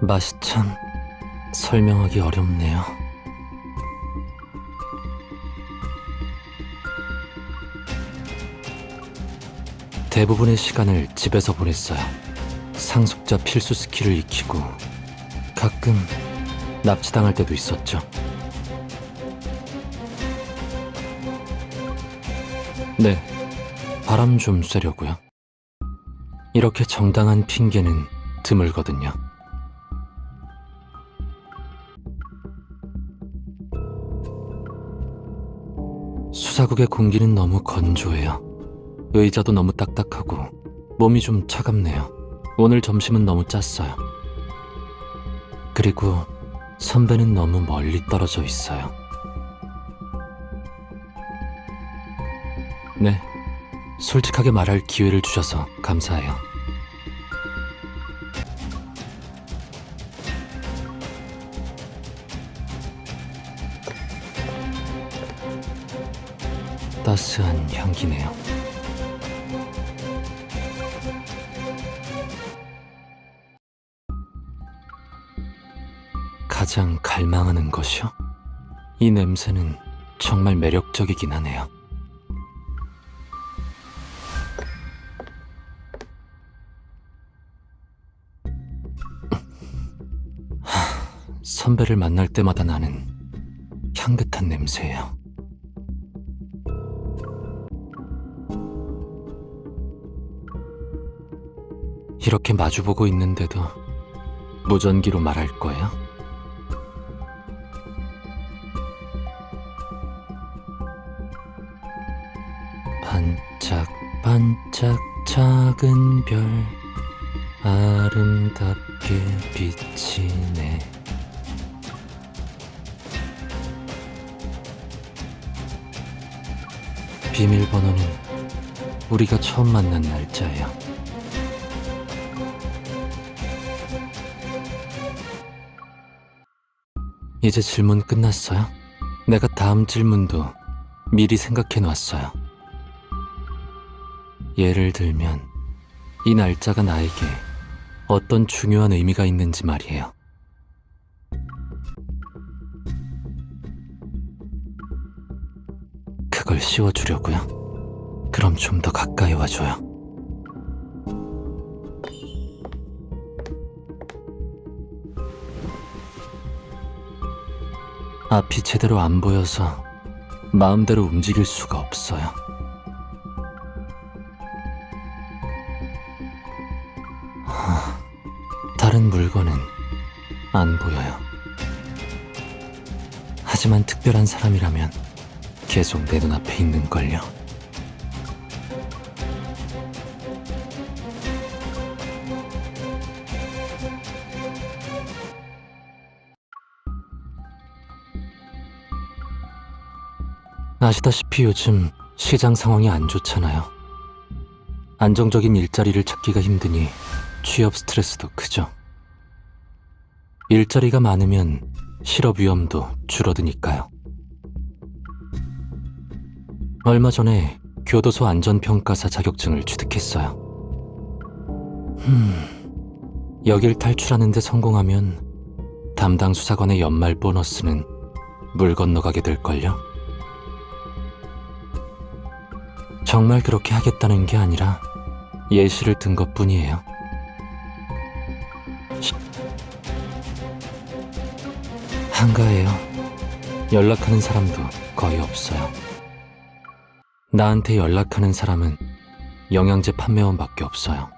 맛이 참 설명하기 어렵네요. 대부분의 시간을 집에서 보냈어요. 상속자 필수 스킬을 익히고 가끔 납치당할 때도 있었죠. 네, 바람 좀 쐬려고요. 이렇게 정당한 핑계는 드물거든요. 수사국의 공기는 너무 건조해요. 의자도 너무 딱딱하고 몸이 좀 차갑네요. 오늘 점심은 너무 짰어요. 그리고 선배는 너무 멀리 떨어져 있어요. 네, 솔직하게 말할 기회를 주셔서 감사해요. 따스한 향기네요. 가장 갈망하는 것이요? 이 냄새는 정말 매력적이긴 하네요. 하, 선배를 만날 때마다 나는 향긋한 냄새예요. 이렇게 마주보고 있는데도 무전기로 말할 거예요? 반짝반짝 작은 별 아름답게 비치네 비밀번호는 우리가 처음 만난 날짜예요. 이제 질문 끝났어요? 내가 다음 질문도 미리 생각해 놨어요. 예를 들면, 이 날짜가 나에게 어떤 중요한 의미가 있는지 말이에요. 그걸 씌워주려고요? 그럼 좀 더 가까이 와줘요. 앞이 제대로 안 보여서 마음대로 움직일 수가 없어요. 하, 다른 물건은 안 보여요. 하지만 특별한 사람이라면 계속 내 눈앞에 있는걸요. 아시다시피 요즘 시장 상황이 안 좋잖아요. 안정적인 일자리를 찾기가 힘드니 취업 스트레스도 크죠. 일자리가 많으면 실업 위험도 줄어드니까요. 얼마 전에 교도소 안전평가사 자격증을 취득했어요. 흠, 여길 탈출하는데 성공하면 담당 수사관의 연말 보너스는 물 건너가게 될걸요? 정말 그렇게 하겠다는 게 아니라 예시를 든 것 뿐이에요. 한가해요. 연락하는 사람도 거의 없어요. 나한테 연락하는 사람은 영양제 판매원밖에 없어요.